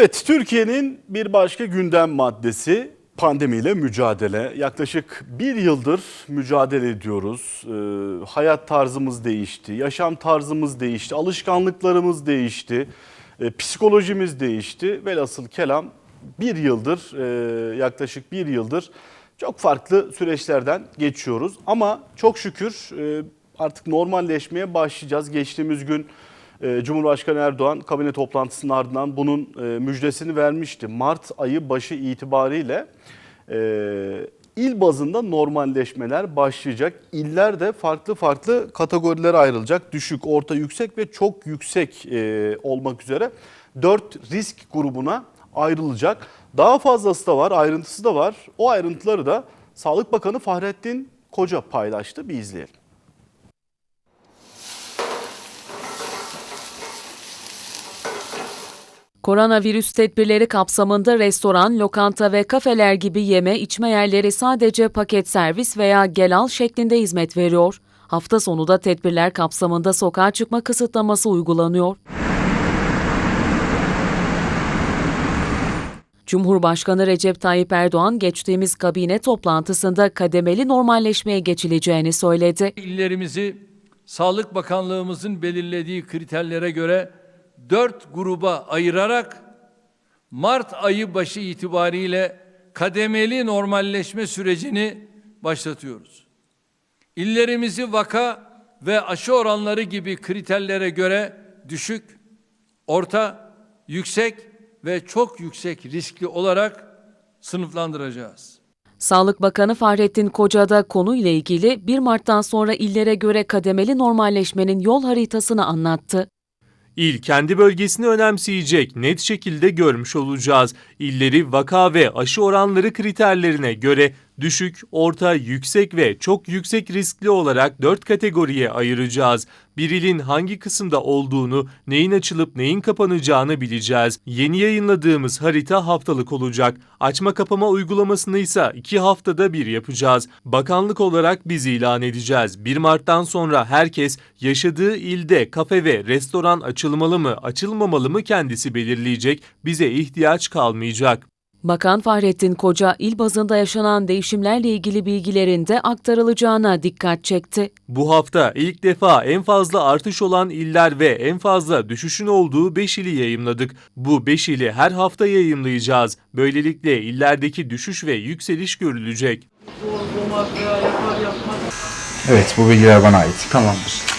Evet, Türkiye'nin bir başka gündem maddesi pandemiyle mücadele. Yaklaşık bir yıldır mücadele ediyoruz. Ee, hayat tarzımız değişti, yaşam tarzımız değişti, alışkanlıklarımız değişti, e, psikolojimiz değişti. Velhasıl kelam bir yıldır, e, yaklaşık bir yıldır çok farklı süreçlerden geçiyoruz. Ama çok şükür e, artık normalleşmeye başlayacağız. Geçtiğimiz gün Cumhurbaşkanı Erdoğan kabine toplantısının ardından bunun e, müjdesini vermişti. Mart ayı başı itibariyle e, il bazında normalleşmeler başlayacak. İller de farklı farklı kategorilere ayrılacak. Düşük, orta, yüksek ve çok yüksek e, olmak üzere 4 risk grubuna ayrılacak. Daha fazlası da var, ayrıntısı da var. O ayrıntıları da Sağlık Bakanı Fahrettin Koca paylaştı. Bir izleyelim. Koronavirüs tedbirleri kapsamında restoran, lokanta ve kafeler gibi yeme içme yerleri sadece paket servis veya gel al şeklinde hizmet veriyor. Hafta sonu da tedbirler kapsamında sokağa çıkma kısıtlaması uygulanıyor. Cumhurbaşkanı Recep Tayyip Erdoğan geçtiğimiz kabine toplantısında kademeli normalleşmeye geçileceğini söyledi. İllerimizi Sağlık Bakanlığımızın belirlediği kriterlere göre dört gruba ayırarak Mart ayı başı itibariyle kademeli normalleşme sürecini başlatıyoruz. İllerimizi vaka ve aşı oranları gibi kriterlere göre düşük, orta, yüksek ve çok yüksek riskli olarak sınıflandıracağız. Sağlık Bakanı Fahrettin Koca da konuyla ilgili 1 Mart'tan sonra illere göre kademeli normalleşmenin yol haritasını anlattı. İl kendi bölgesini önemseyecek, net şekilde görmüş olacağız. İlleri vaka ve aşı oranları kriterlerine göre düşük, orta, yüksek ve çok yüksek riskli olarak 4 kategoriye ayıracağız. Bir ilin hangi kısımda olduğunu, neyin açılıp neyin kapanacağını bileceğiz. Yeni yayınladığımız harita haftalık olacak. Açma kapama uygulamasını ise 2 haftada bir yapacağız. Bakanlık olarak biz ilan edeceğiz. 1 Mart'tan sonra herkes yaşadığı ilde kafe ve restoran açılmalı mı, açılmamalı mı kendisi belirleyecek. Bize ihtiyaç kalmayacak. Bakan Fahrettin Koca il bazında yaşanan değişimlerle ilgili bilgilerin de aktarılacağına dikkat çekti. Bu hafta ilk defa en fazla artış olan iller ve en fazla düşüşün olduğu 5 ili yayımladık. Bu 5 ili her hafta yayımlayacağız. Böylelikle illerdeki düşüş ve yükseliş görülecek. Evet bu bilgiler bana ait. Tamamdır.